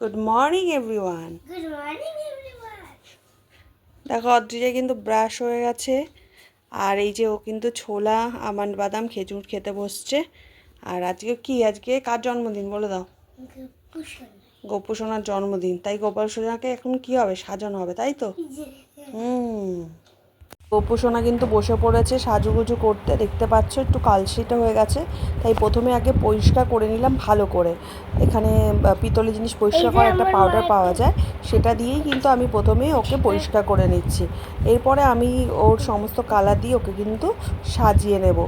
Good morning everyone. দেখো অদ্রিজা কিন্তু brush হয়ে গেছে। আর এই যে ও কিন্তু ছোলা আমন্ড বাদাম খেজুর খেতে বসছে। আর আজকে কি? আজকে কার জন্মদিন বলে দাও. গোপু সোনার জন্মদিন। তাই গোপাল সোনাকে এখন কি হবে? সাজানো হবে তাই তো? হুম। গোপু সোনা কিন্তু বসে পড়েছে সাজুগুজু করতে। দেখতে পাচ্ছ একটু কালশিটা হয়ে গেছে। তাই প্রথমে আগে পরিষ্কার করে নিলাম ভালো করে। এখানে পিতলের জিনিস পরিষ্কার করার একটা পাউডার পাওয়া যায় সেটা দিয়েই কিন্তু আমি প্রথমে ওকে পরিষ্কার করে নিচ্ছি। এরপরে আমি ওর সমস্ত কালার দিয়ে ওকে কিন্তু সাজিয়ে নেব।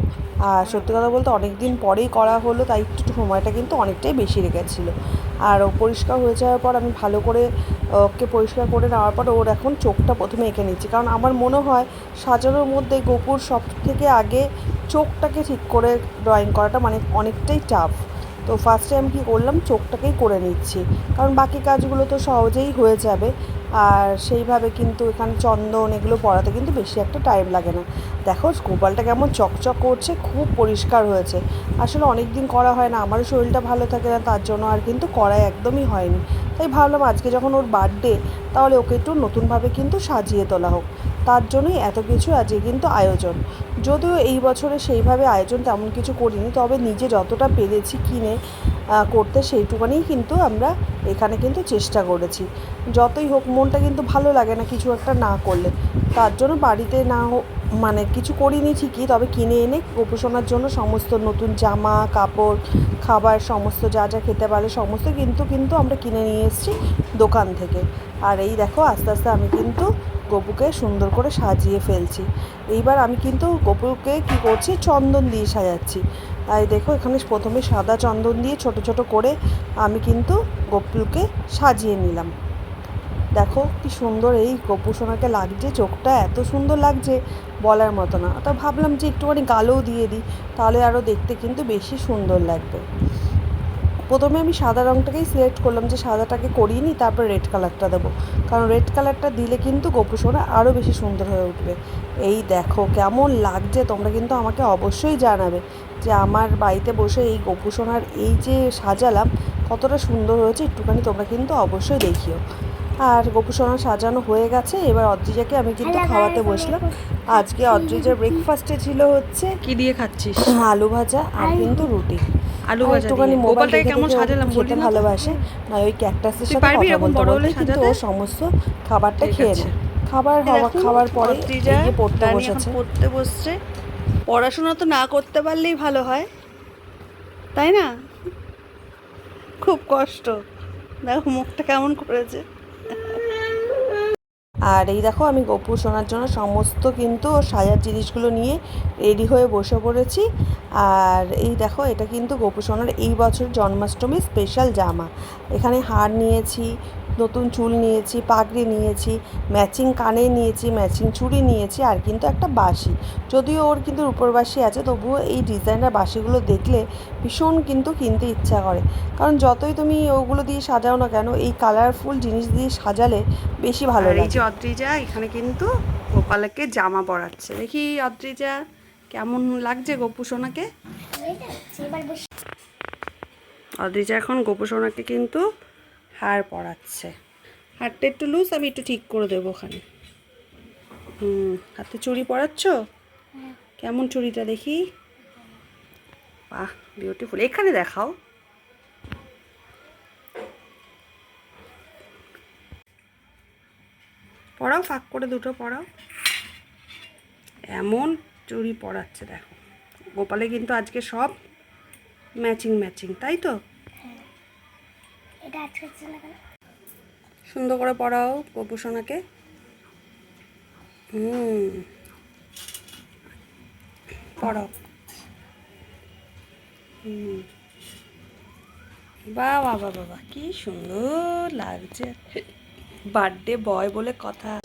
আর সত্যি কথা বলতে অনেক দিন পরেই করা হলো তাই একটু সময়টা কিন্তু অনেকটাই বেশি লেগেছিলো আর ও পরিষ্কার হয়ে যাওয়ার পর আমি ভালো করে ওকে পরিষ্কার করে নেওয়ার পর ওর এখন চোখটা প্রথমে এঁকে নিচ্ছি। কারণ আমার মনে হয় সাজানোর মধ্যে গোপুর সব থেকে আগে চোখটাকে ঠিক করে ড্রয়িং করাটা মানে অনেকটাই টাফ তো ফার্স্টে আমি কী করলাম? চোখটাকেই করে নিচ্ছি। কারণ বাকি কাজগুলো তো সহজেই হয়ে যাবে। আর সেইভাবে কিন্তু এখানে চন্দন এগুলো পড়াতে কিন্তু বেশি একটা টাইম লাগে না। দেখো, গোপালটা কেমন চকচক করছে, খুব পরিষ্কার হয়েছে। আসলে অনেক দিন করা হয় না, আমারও শরীরটা ভালো থাকে না, তার জন্য আর কিন্তু করাই একদমই হয়নি। তাই ভাবলাম আজকে যখন ওর বার্থডে তাহলে ওকে একটু নতুনভাবে কিন্তু সাজিয়ে তোলা হোক। তার জন্যই এত কিছু আজকে কিন্তু আয়োজন। যদিও এই বছরে সেইভাবে আয়োজন তেমন কিছু করিনি, তবে নিজে যতটা পেরেছি কিনে করতে সেইটুকানেই কিন্তু আমরা এখানে কিন্তু চেষ্টা করেছি। যতই হোক, মনটা কিন্তু ভালো লাগে না কিছু একটা না করলে। তার জন্য বাড়িতে না হোক মানে কিছু করিনি ঠিকই, তবে কিনে এনে গোপোষণার জন্য সমস্ত নতুন জামা, কাপড়, খাবার, সমস্ত যা যা খেতে পারে, সমস্ত কিন্তু কিন্তু আমরা কিনে নিয়ে এসেছি দোকান থেকে। আর এই দেখো, আস্তে আস্তে আমি কিন্তু গপুকে সুন্দর করে সাজিয়ে ফেলছি। এইবার আমি কিন্তু গপুকে কি করছি, চন্দন দিয়ে সাজাচ্ছি। তাই দেখো, এখানে প্রথমে সাদা চন্দন দিয়ে ছোট ছোট করে আমি কিন্তু গপুকে সাজিয়ে নিলাম। দেখো কি সুন্দর এই গপু সোনাকে লাগছে, চোখটা এত সুন্দর লাগছে বলার মতো না। তা ভাবলাম যে একটুখানি গালও দিয়ে দিই, তাহলে আরও দেখতে কিন্তু বেশি সুন্দর লাগবে। প্রথমে আমি সাদা রঙটাকেই সিলেক্ট করলাম যে সাদাটাকে করিয়ে নিই, তারপর রেড কালারটা দেবো। কারণ রেড কালারটা দিলে কিন্তু গোপু সোনা আরও বেশি সুন্দর হয়ে উঠবে। এই দেখো কেমন লাগছে, তোমরা কিন্তু আমাকে অবশ্যই জানাবে যে আমার বাড়িতে বসে এই গোপু সোনার এই যে সাজালাম, কতটা সুন্দর হয়েছে, একটুখানি তোমরা কিন্তু অবশ্যই দেখিও। আর গোপু সোনা সাজানো হয়ে গেছে। এবার অদ্রিজাকে আমি কিন্তু খাওয়াতে বসলাম। আজকে অদ্রিজার ব্রেকফাস্টে ছিল হচ্ছে কি দিয়ে খাচ্ছিস? আলু ভাজা আর কিন্তু রুটি। আলু ভাজা একটুখানি কেমন সাজালাম খেতে ভালোবাসে। না ওই ক্যাকটাসের সাথে পারবি কথা বলতে বড় বলতে হলে কিন্তু ও সমস্ত খাবারটা ঠিক খেয়ে নেয়। খাবার হওয়া খাবার পরে অদ্রিজা যে পড়তে বসেছে। পড়তে বসছে। পড়াশোনা তো না করতে পারলেই ভালো হয়। তাই না? খুব কষ্ট। দেখো মুখটা কেমন করেছে। আর এই দেখো আমি গপু শোনার জন্য সমস্ত কিন্তু সাজার জিনিসগুলো নিয়ে রেডি হয়ে বসে পড়েছি। আর এই দেখো, এটা কিন্তু গপু সোনার এই বছর জন্মাষ্টমী স্পেশাল জামা। এখানে হার নিয়েছি নতুন চুল নিয়েছি পাগড়ি নিয়েছি ম্যাচিং কানে নিয়েছি ম্যাচিং চুড়ি নিয়েছি আর কিন্তু একটা বাঁশি। যদিও ওর কিন্তু রূপোর বাঁশি আছে তবুও এই ডিজাইনার বাসিগুলো দেখলে ভীষণ কিন্তু কিনতে ইচ্ছা করে। কারণ যতই তুমি ওগুলো দিয়ে সাজাও না কেন এই কালারফুল জিনিস দিয়ে সাজালে বেশি ভালো আর এই যে অদ্রিজা এখানে কিন্তু গোপালকে জামা পরাচ্ছে। দেখি অদ্রিজা কেমন লাগছে গোপু সোনাকে? অদ্রিজা এখন গোপু সোনাকে কিন্তু হার পড়াচ্ছে। হারটা একটু লুজ আমি একটু ঠিক করে দেবো ওখানে। হুম হাতে চুড়ি পরাচ্ছ? কেমন চুড়িটা দেখি? বাহ বিউটিফুল এখানে দেখাও। পড়াও ফাঁক করে দুটো পড়াও। এমন চুড়ি পড়াচ্ছে দেখো। গোপালে কিন্তু আজকে সব ম্যাচিং ম্যাচিং তাই তো? সুন্দর করে পড়াও গপু সোনাকে। হুম। পড়াও। হুম। বাবা বাবা বাহ, কি সুন্দর লাগছে। বার্থডে বয় বলে কথা।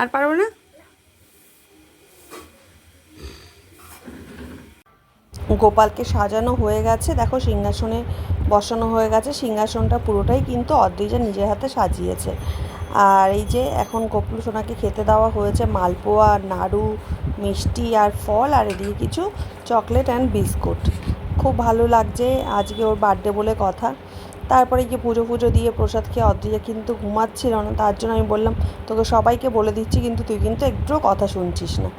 আর পারব না? গোপালকে সাজানো হয়ে গেছে, দেখো সিংহাসনে বসানো হয়ে গেছে, সিংহাসনটা পুরোটাই কিন্তু অদ্রিজা নিজের হাতে সাজিয়েছে। আর এই যে এখন গোপুল সোনাকে খেতে দেওয়া হয়েছে, মালপোয়া, নাড়ু, মিষ্টি আর ফল, আর এদিকে কিছু চকলেট অ্যান্ড বিস্কুট খুব ভালো লাগছে, আজকে ওর বার্থডে বলে কথা। তারপরে গিয়ে পুজো পুজো দিয়ে প্রসাদ খেয়ে অদ্রিজা কিন্তু ঘুমাচ্ছিল না তার জন্য আমি বললাম তোকে সবাইকে বলে দিচ্ছি কিন্তু তুই কিন্তু একটু কথা শুনছিস না।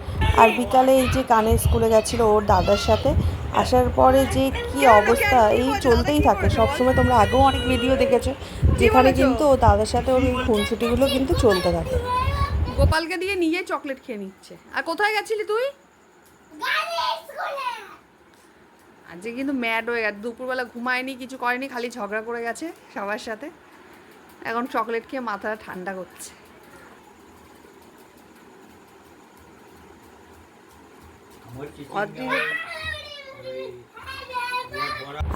আর বিকালে এই যে কানে স্কুলে গেছিল ওর দাদার সাথে আসার পরে যে কি অবস্থা এই চলতেই থাকে। সবসময় তোমরা আগেও অনেক ভিডিও দেখেছ যেখানে কিন্তু ও দাদার সাথে ওর এই খুনসুটিগুলো কিন্তু চলতে থাকে। গোপালকে দিয়ে নিজে চকলেট খেয়ে নিচ্ছে। আর কোথায় গেছিলি তুই? স্কুলে। আজকে কিন্তু ম্যাড হয়ে গেছে। দুপুরবেলা ঘুমায়নি কিছু করেনি খালি ঝগড়া করে গেছে সবার সাথে। এখন চকলেট খেয়ে মাথাটা ঠান্ডা করছে।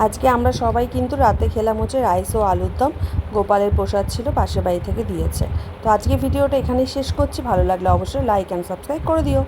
আজকে আমরা সবাই কিন্তু রাতে খেলাম হচ্ছে রাইস ও আলুর দম। গোপালের প্রসাদ ছিল পাশের বাড়ি থেকে দিয়েছে। তো আজকে ভিডিওটা এখানেই শেষ করছি। ভালো লাগলে অবশ্যই লাইক অ্যান্ড সাবস্ক্রাইব করে দিও।